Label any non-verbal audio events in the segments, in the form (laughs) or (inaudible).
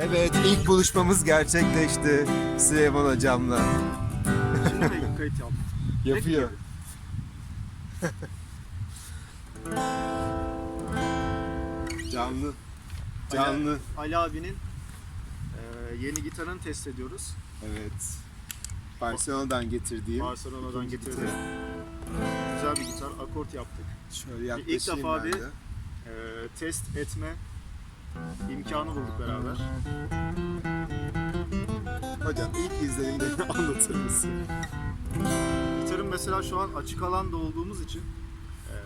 Evet, ilk buluşmamız gerçekleşti Süleyman hocamla. Şimdi de kayıt yaptım. Yapıyor. (laughs) Canlı. Canlı. Ali abinin e, yeni gitarını test ediyoruz. Evet. Barcelona'dan getirdiğim. Barcelona'dan ikinci. Güzel bir gitar, akort yaptık. Şöyle İlk yaklaşayım defa ben bir- de. E, test etme imkanı bulduk beraber. Hocam ilk izlenimlerini (laughs) anlatır mısın? Gitarın mesela şu an açık alanda olduğumuz için e,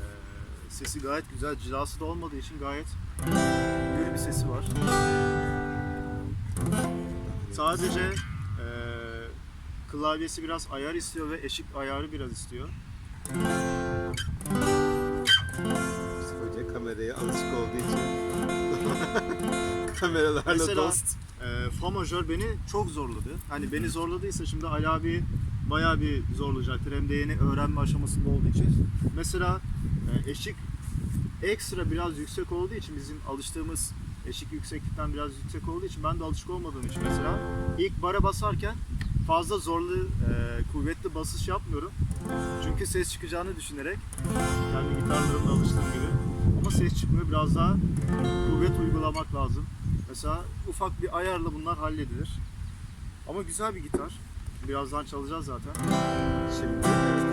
sesi gayet güzel, cilası da olmadığı için gayet böyle bir sesi var. Sadece e, klavyesi biraz ayar istiyor ve eşik ayarı biraz istiyor. Yusuf Hoca kameraya alışık olduğu için kameralarla Mesela- dost. E, fa majör beni çok zorladı. Hani beni zorladıysa şimdi Ali abi bayağı bir zorlayacaktır. Hem de yeni öğrenme aşamasında olduğu için. Mesela e, eşik ekstra biraz yüksek olduğu için bizim alıştığımız eşik yükseklikten biraz yüksek olduğu için ben de alışık olmadığım için mesela ilk bara basarken fazla zorlu, e, kuvvetli basış yapmıyorum. Çünkü ses çıkacağını düşünerek kendi gitarlarımda alıştığım gibi. Ama ses çıkmıyor. Biraz daha kuvvet uygulamak lazım. Mesela ufak bir ayarla bunlar halledilir. Ama güzel bir gitar. Birazdan çalacağız zaten. Şimdi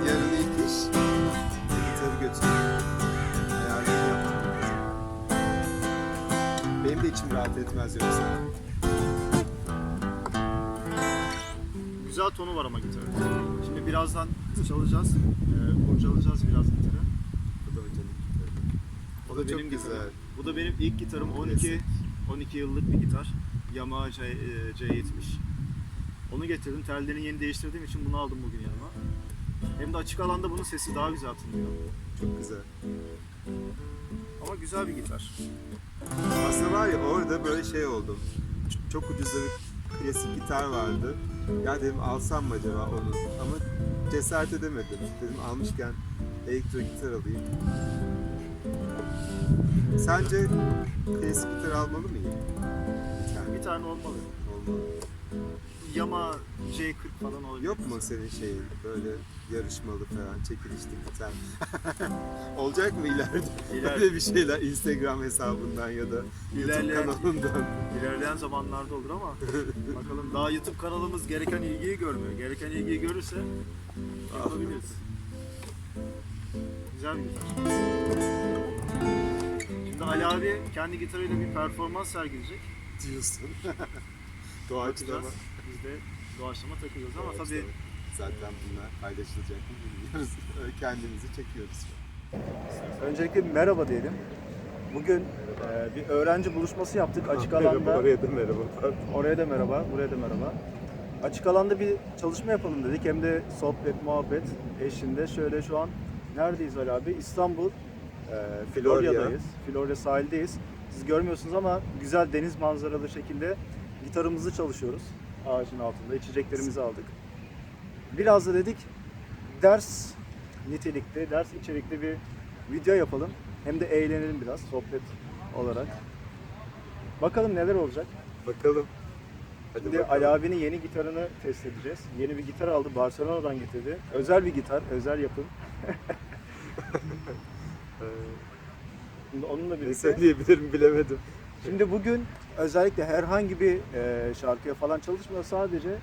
yarın ilk iş gitarı götürüyorum. Ayarlarını yaptım. Benim de içim rahat etmez yoksa. Güzel tonu var ama gitarın. Şimdi birazdan çalacağız. Ee, kurcalayacağız biraz gitarı. Bu da benim güzel. gitarım. Bu da benim ilk gitarım. 12 Klasik. 12 yıllık bir gitar. Yamaha C, e, C70. Onu getirdim. Tellerini yeni değiştirdiğim için bunu aldım bugün yanıma. Hem de açık alanda bunun sesi daha güzel tınlıyor. Çok güzel. Ama güzel bir gitar. Aslında var ya orada böyle şey oldum. Ç- Çok ucuzda bir klasik gitar vardı. Ya dedim alsam mı acaba onu? Ama cesaret edemedim. Dedim almışken elektro gitar alayım. Sence klasik gitar almalı mıyım? Bir tane. Bir tane olmalı. Olmalı. Yamaha C40 falan olabilir. Yok mu senin şeyin böyle yarışmalı falan çekilişli gitar? (laughs) Olacak mı ileride? İleride. Böyle bir şeyler Instagram hesabından ya da YouTube İlerleyen- kanalından. İlerleyen zamanlarda olur ama (laughs) bakalım daha YouTube kanalımız gereken ilgiyi görmüyor. Gereken ilgiyi görürse yapabiliriz. Güzel bir gitar. Ali abi kendi gitarıyla bir performans sergileyecek. diyorsun. (laughs) Doğaçlama. Biz de doğaçlama takılıyoruz ama tabii. Zaten bunlar paylaşılacak mı bilmiyoruz. (laughs) Kendimizi çekiyoruz. Öncelikle bir merhaba diyelim. Bugün e, bir öğrenci buluşması yaptık açık alanda. Oraya da merhaba. Oraya da merhaba, buraya da merhaba. Açık alanda bir çalışma yapalım dedik. Hem de sohbet, muhabbet eşliğinde. Şöyle şu an neredeyiz Ali abi? İstanbul, e, Florya'dayız. Florya sahildeyiz. Siz görmüyorsunuz ama güzel deniz manzaralı şekilde gitarımızı çalışıyoruz. Ağacın altında. içeceklerimizi aldık. Biraz da dedik ders nitelikte, ders içerikli bir video yapalım. Hem de eğlenelim biraz sohbet olarak. Bakalım neler olacak. Bakalım. Hadi Şimdi bakalım. Ali abinin yeni gitarını test edeceğiz. Yeni bir gitar aldı, Barcelona'dan getirdi. Özel bir gitar, özel yapım. (laughs) Şimdi onunla ne birlikte. söyleyebilirim bilemedim. Şimdi bugün özellikle herhangi bir e, şarkıya falan çalışmıyor. Sadece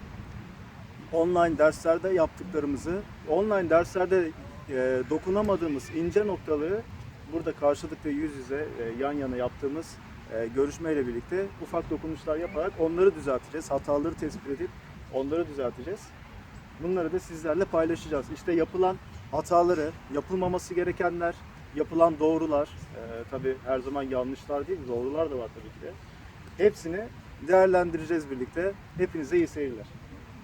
online derslerde yaptıklarımızı, online derslerde e, dokunamadığımız ince noktaları burada karşılıklı yüz yüze e, yan yana yaptığımız e, görüşmeyle birlikte ufak dokunuşlar yaparak onları düzelteceğiz. Hataları tespit edip onları düzelteceğiz. Bunları da sizlerle paylaşacağız. İşte yapılan hataları, yapılmaması gerekenler, yapılan doğrular, e, tabii her zaman yanlışlar değil, doğrular da var tabii ki de. Hepsini değerlendireceğiz birlikte. Hepinize iyi seyirler.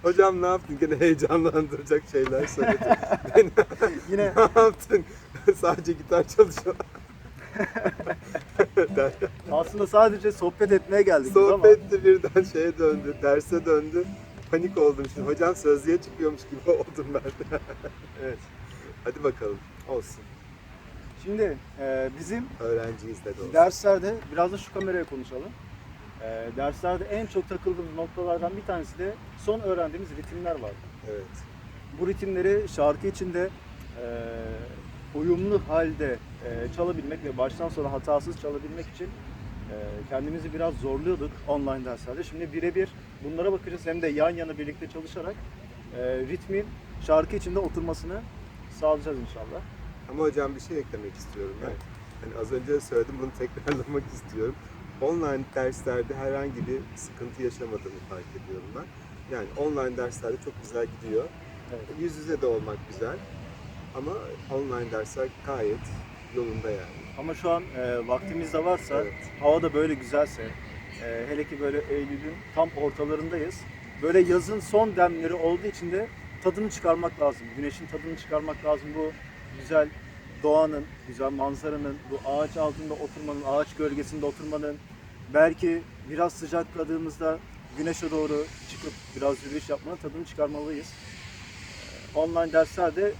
Hocam ne yaptın? Gene heyecanlandıracak şeyler söyledin. Beni- (laughs) Yine ne yaptın? (laughs) Sadece gitar çalışıyor. (laughs) Aslında sadece sohbet etmeye geldik biz ama Sohbette birden şeye döndü, derse döndü. Panik oldum şimdi. Hocam sözlüğe çıkıyormuş gibi oldum ben de. evet. Hadi bakalım. Olsun. Şimdi e, bizim Öğrenciyiz de olsun. derslerde biraz da şu kameraya konuşalım. e, derslerde en çok takıldığımız noktalardan bir tanesi de son öğrendiğimiz ritimler vardı. Evet. Bu ritimleri şarkı içinde e, uyumlu halde e, çalabilmek ve baştan sona hatasız çalabilmek için e, kendimizi biraz zorluyorduk online derslerde. Şimdi birebir bunlara bakacağız hem de yan yana birlikte çalışarak e, ritmin şarkı içinde oturmasını sağlayacağız inşallah. Ama hocam bir şey eklemek istiyorum ben. Evet. Hani az önce söyledim bunu tekrarlamak (laughs) istiyorum. Online derslerde herhangi bir sıkıntı yaşamadığımı fark ediyorum ben. Yani online derslerde çok güzel gidiyor. Evet. Yüz yüze de olmak güzel. Ama online dersler gayet yolunda yani. Ama şu an e, vaktimiz de varsa, Evet. hava da böyle güzelse, e, hele ki böyle Eylül'ün tam ortalarındayız. Böyle yazın son demleri olduğu için de tadını çıkarmak lazım. Güneşin tadını çıkarmak lazım. Bu güzel doğanın, güzel manzaranın, bu ağaç altında oturmanın, ağaç gölgesinde oturmanın, belki biraz sıcakladığımızda güneşe doğru çıkıp biraz yürüyüş yapmanın tadını çıkarmalıyız. E, Online derslerde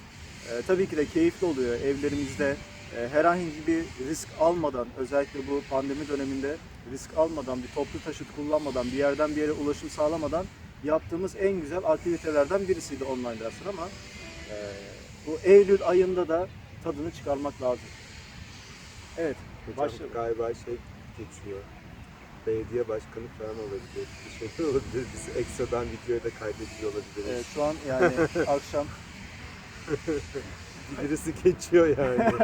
e, tabii ki de keyifli oluyor evlerimizde. e, herhangi bir risk almadan, özellikle bu pandemi döneminde risk almadan, bir toplu taşıt kullanmadan, bir yerden bir yere ulaşım sağlamadan yaptığımız en güzel aktivitelerden birisiydi online dersler ama e, bu Eylül ayında da tadını çıkarmak lazım. Evet, Hocam başlayalım. galiba şey geçiyor. Belediye başkanı falan olabilir. Bir şeyler (laughs) olabilir. Biz ekstradan videoya da kaydediyor olabiliriz. Evet, şu an yani (laughs) akşam Birisi geçiyor yani. (laughs)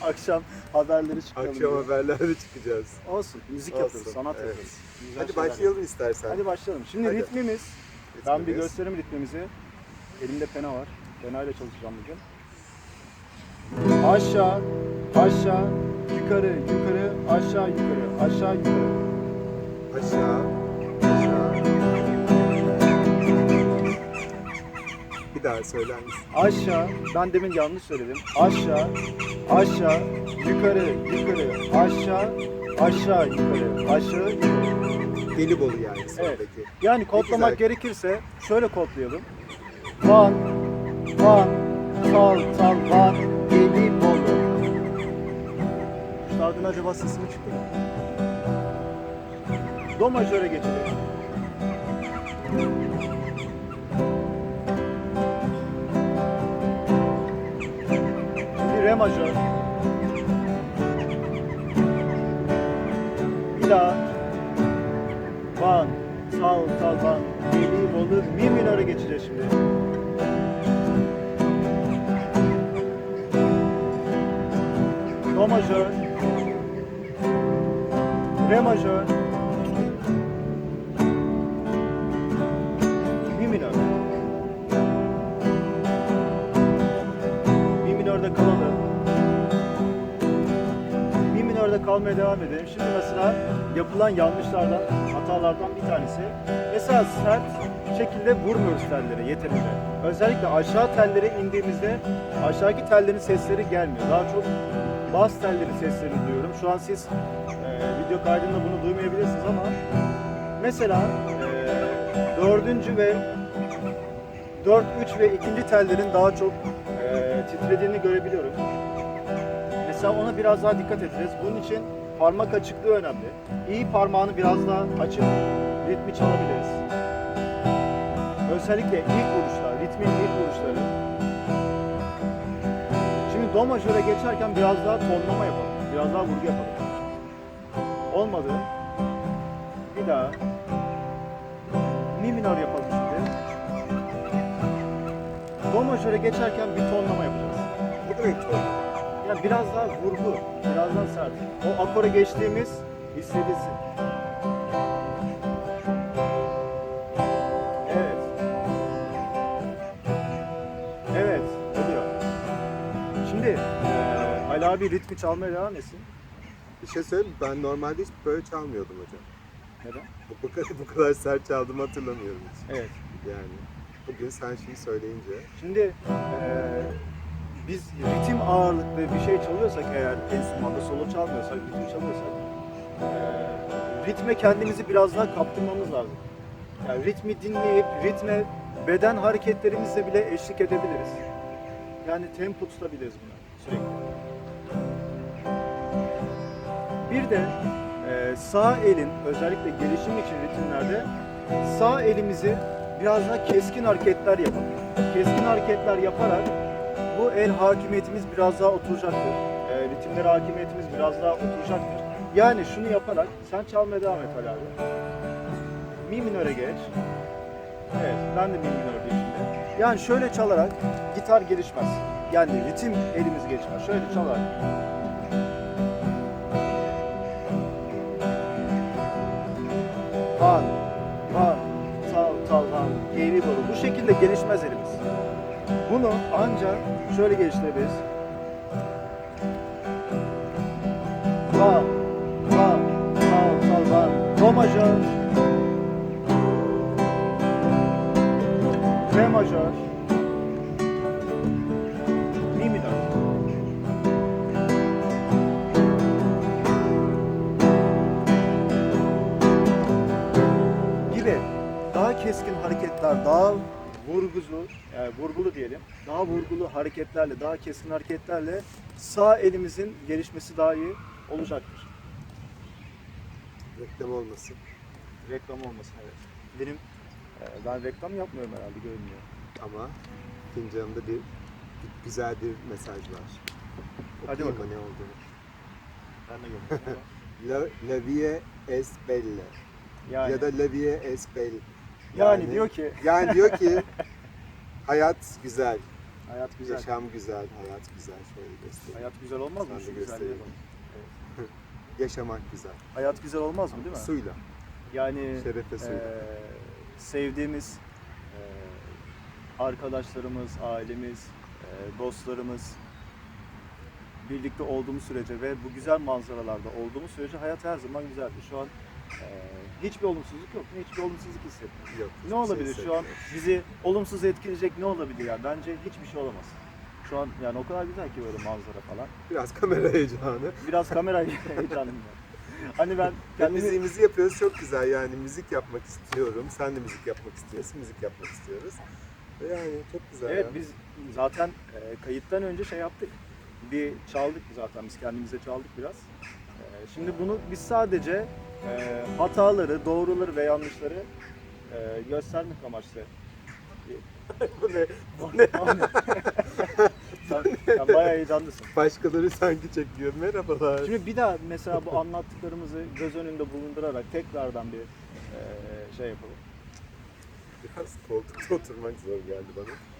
akşam haberleri çıkaralım. Akşam diyor. haberlerde çıkacağız. Olsun, müzik Olsun, yaparız, sanat evet. yaparız. Güzel Hadi şeyler başlayalım istersen. Hadi başlayalım. Şimdi Hadi. ritmimiz, ben bir Ritmimiz. göstereyim ritmimizi. Elimde pena var. İle çalışacağım bugün. Aşağı, aşağı, yukarı, yukarı, aşağı, yukarı, aşağı, yukarı. Aşağı, aşağı. Bir daha söyler misin? Aşağı, ben demin yanlış söyledim. Aşağı, aşağı, yukarı, yukarı, aşağı, aşağı, yukarı, aşağı, yukarı. Gelibolu yani sondaki. Yani kodlamak güzel. gerekirse şöyle kodlayalım. Van, van, tal, tal, van, geli, bolu. Şarkının acaba sesi mi çıktı? Do majöre geçelim. Şimdi re majör. Bir daha. Majör, re majör, mi minör. Mi minörde kalalım. Mi minörde kalmaya devam edelim. Şimdi mesela yapılan yanlışlardan, hatalardan bir tanesi. Mesela sert şekilde vurmuyoruz telleri yeterince. Özellikle aşağı tellere indiğimizde aşağıki tellerin sesleri gelmiyor. Daha çok bas tellerin seslerini duyuyorum. Şu an siz e, video kaydında bunu duymayabilirsiniz ama mesela e, dördüncü ve 4, 3 ve ikinci tellerin daha çok e, titrediğini görebiliyorum. Mesela ona biraz daha dikkat edeceğiz. Bunun için parmak açıklığı önemli. İyi parmağını biraz daha açıp ritmi çalabiliriz. Özellikle ilk vuruşlar, ritmin ilk vuruşları. Do majöre geçerken biraz daha tonlama yapalım. Biraz daha vurgu yapalım. Olmadı. Bir daha. Mi minör yapalım şimdi. Do majöre geçerken bir tonlama yapacağız. Ne demek bu? Yani biraz daha vurgu, biraz daha sert. O akora geçtiğimiz hissedilsin. Ali abi ritmi çalmaya devam etsin. Bir şey söyleyeyim mi? Ben normalde hiç böyle çalmıyordum hocam. Neden? Bu, bu, kadar, (laughs) bu kadar sert çaldığımı hatırlamıyorum hiç. Evet. Yani bugün sen şeyi söyleyince Şimdi eee, biz ritim ağırlıklı bir şey çalıyorsak eğer enstrümanda solo çalmıyorsak, ritim çalıyorsak eee, ritme kendimizi biraz daha kaptırmamız lazım. Yani ritmi dinleyip ritme beden hareketlerimizle bile eşlik edebiliriz. Yani tempo tutabiliriz buna Bir de e, sağ elin özellikle gelişim için ritimlerde sağ elimizi biraz daha keskin hareketler yapalım. Keskin hareketler yaparak bu el hakimiyetimiz biraz daha oturacaktır. E, ritimlere hakimiyetimiz biraz daha oturacaktır. Yani şunu yaparak sen çalmaya devam et Ali abi. Mi minöre geç. Evet ben de mi minördeyim şimdi. Yani şöyle çalarak gitar gelişmez. Yani ritim elimiz geçmez. Şöyle çalarak. Han, han, tal, tal, han, geri doğru. Bu şekilde gelişmez elimiz. Bunu ancak şöyle geliştirebiliriz. Ha, tal, tal, han. Do majör. Re majör. Vurgulu, yani vurgulu diyelim, daha vurgulu hareketlerle, daha keskin hareketlerle sağ elimizin gelişmesi daha iyi olacaktır. Reklam olmasın. Reklam olmasın evet. Benim e, ben reklam yapmıyorum herhalde görünmüyor. Ama fincanımda bir güzel bir mesaj var. Hadi Okuyayım bakalım. ne olduğunu. Ben de görmüyorum. (laughs) La, la vie es belle. yani, Ya da la vie es belle. yani diyor ki Yani diyor ki (laughs) hayat güzel, hayat güzel. yaşam güzel, hayat güzel. Şöyle göstereyim. Hayat güzel olmaz mı? Şu göstereyim. bak. (laughs) Yaşamak güzel. Hayat güzel olmaz mı değil mi? Suyla, Yani şerefe suyla. Ee, sevdiğimiz e, arkadaşlarımız, ailemiz, e, dostlarımız birlikte olduğumuz sürece ve bu güzel manzaralarda olduğumuz sürece hayat her zaman güzeldir. Şu an e, hiçbir olumsuzluk yok. Hiçbir olumsuzluk hissetmiyorum. Yok. Ne olabilir şey şu an bizi olumsuz etkileyecek ne olabilir yani? Bence hiçbir şey olamaz. Şu an yani o kadar güzel ki böyle manzara falan. Biraz kamera heyecanı. Biraz kamera (laughs) heyecanım var. Hani ben kendimi müziğimizi yapıyoruz çok güzel yani müzik yapmak istiyorum. Sen de müzik yapmak istiyorsun, müzik yapmak istiyoruz. Yani çok güzel Evet ya. biz zaten e, kayıttan önce şey yaptık. Bir çaldık zaten biz kendimize çaldık biraz. E, şimdi bunu biz sadece e, hataları, doğruları ve yanlışları e, göstermek amaçlı. (laughs) Bu ne? Bu ne? (laughs) sen, sen bayağı heyecanlısın. Başkaları sanki çekiyor. Merhabalar. Şimdi bir daha mesela bu anlattıklarımızı göz önünde bulundurarak tekrardan bir e, şey yapalım. Biraz koltukta oturmak zor geldi bana.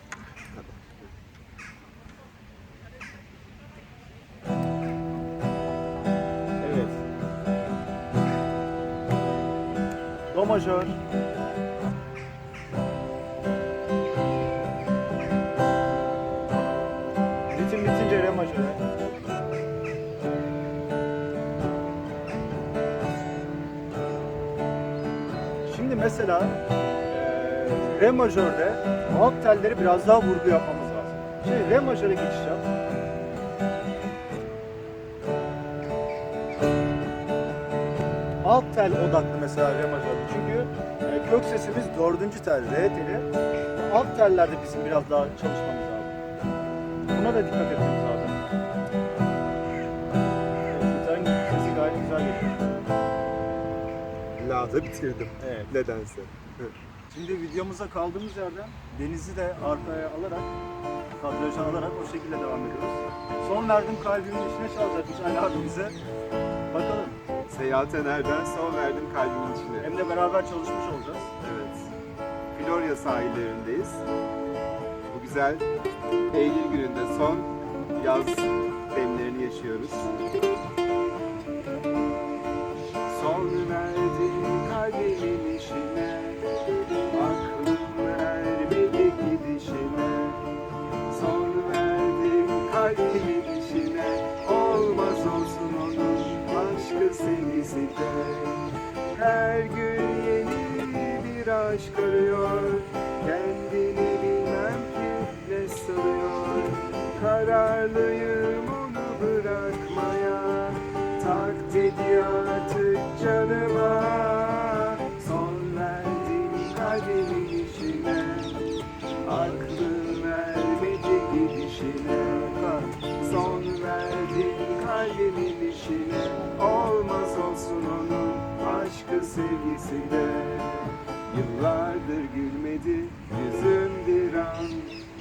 Do majör. Ritim bitince re majöre. Şimdi mesela re majörde alt telleri biraz daha vurgu yapmamız lazım. Şimdi re majöre geçiş tel odaklı mesela re majörde. Çünkü e, kök sesimiz dördüncü tel, re teli. Alt tellerde bizim biraz daha çalışmamız lazım. Buna da dikkat etmemiz lazım. Evet, gitarın sesi gayet güzel geliyor. La'da bitirdim. Evet. Nedense. Şimdi videomuza kaldığımız yerden denizi de arkaya alarak, kadrajı alarak o şekilde devam ediyoruz. Son verdim kalbimin içine çalacakmış Ali abimize. Bakalım. Seyahat Ener'den son verdim kalbimin içine. Hem de beraber çalışmış olacağız. Evet. Florya sahillerindeyiz. Bu güzel Eylül gününde son yaz demlerini yaşıyoruz. Sevgisinde Yıllardır gülmedi yüzüm bir an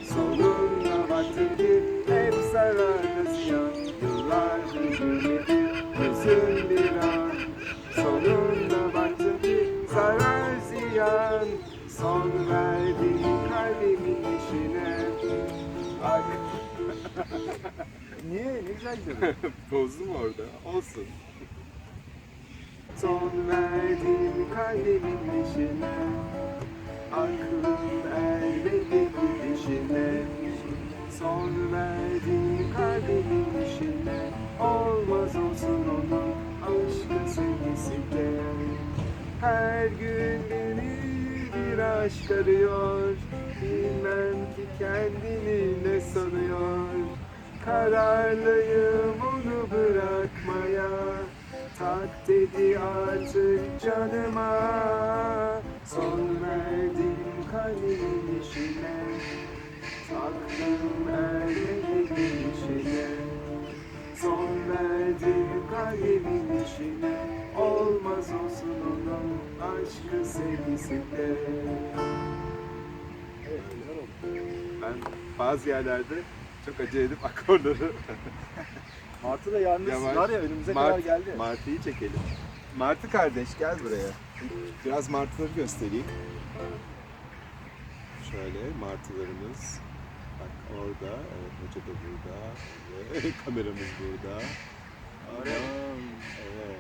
Soluna baktım ki hep zararda ziyan Yıllardır gülmedi yüzüm bir an Sonunda baktım ki zarar ziyan Son verdi kalbimin işine Ay (laughs) Niye? Ne güzel gidiyor. (laughs) Bozdum orada. Olsun. Son verdim kalbimin işine Aklım ermedi gidişine Son verdim kalbimin işine Olmaz olsun onun aşkı sevgisinde Her gün beni bir aşk arıyor Bilmem ki kendini ne sanıyor. Kararlıyım onu bırakmaya Tak dedi artık canıma. Son verdim kalbimin işine. Taktım ermedi işine. Son verdim kalbimin işine. Olmaz olsun onun aşkı sevgisinde. Ben bazı yerlerde çok acele edip (laughs) akorları Martı da yalnız Yavaş. var ya önümüze kadar Mart- geldi. Martı'yı çekelim. Martı kardeş gel buraya. Biraz martıları göstereyim. Şöyle martılarımız. Bak orada, evet hoca da burada. (laughs) Kameramız burada. Anam, evet.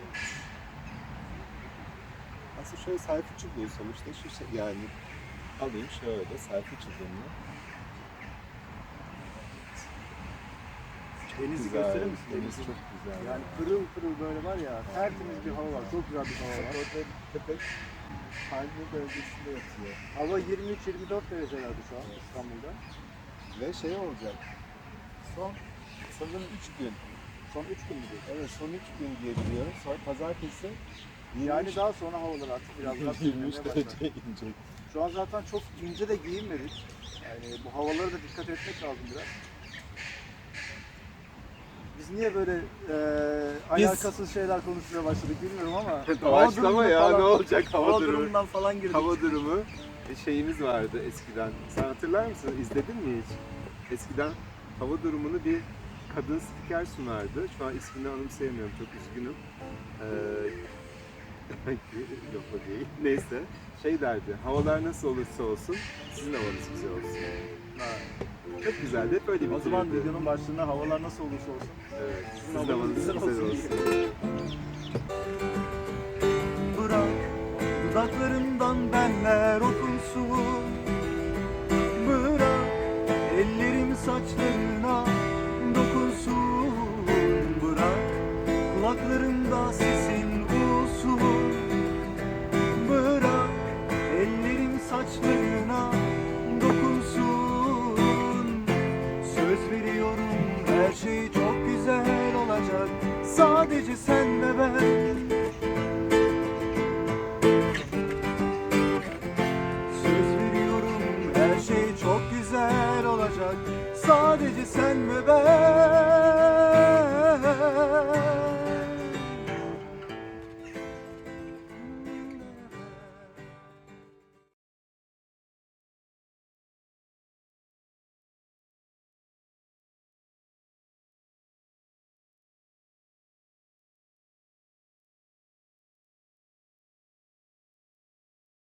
Aslında şöyle sayfa çubuğu sonuçta şu şey, yani alayım şöyle sayfa çubuğunu. Denizi Güzel, gösterir misin? Deniz çok güzel. Yani pırıl pırıl böyle var ya tertemiz bir hava var. Çok güzel bir hava var. Orada köpek palmiye bölgesinde yatıyor. Hava 23-24 derecelerde şu an İstanbul'da. Ve şey olacak. Son sanırım 3 gün. Son 3 gün mü diyor? Evet son 3 gün diye biliyorum. Sonra pazartesi Yani daha sonra havalar artık biraz daha 23 serinlemeye başlar. derece inecek. Şu an zaten çok ince de giyinmedik. Yani bu havalara da dikkat etmek lazım biraz. Biz niye böyle e, alakasız şeyler konuşmaya başladık bilmiyorum ama Doğaçlama ya ne olacak hava, hava durumu. durumundan falan girdik. Hava durumu e, şeyimiz vardı eskiden. Sen hatırlar mısın? İzledin mi hiç? Eskiden hava durumunu bir kadın spiker sunardı. Şu an ismini anımsayamıyorum. Çok üzgünüm. Ee, (laughs) yok o değil. Neyse. Şey derdi. Havalar nasıl olursa olsun sizin havanız güzel olsun. Çok güzeldi. Hep öyle O zaman bitirirdi. videonun başlığında havalar nasıl olursa olsun. Evet. Sizin Sizin havanız havanız güzel güzel olsun. olsun. Bırak dudaklarından benler okunsun Bırak ellerim saçlarına şey çok güzel olacak. Sadece sen ve ben. Söz veriyorum her şey çok güzel olacak. Sadece sen ve ben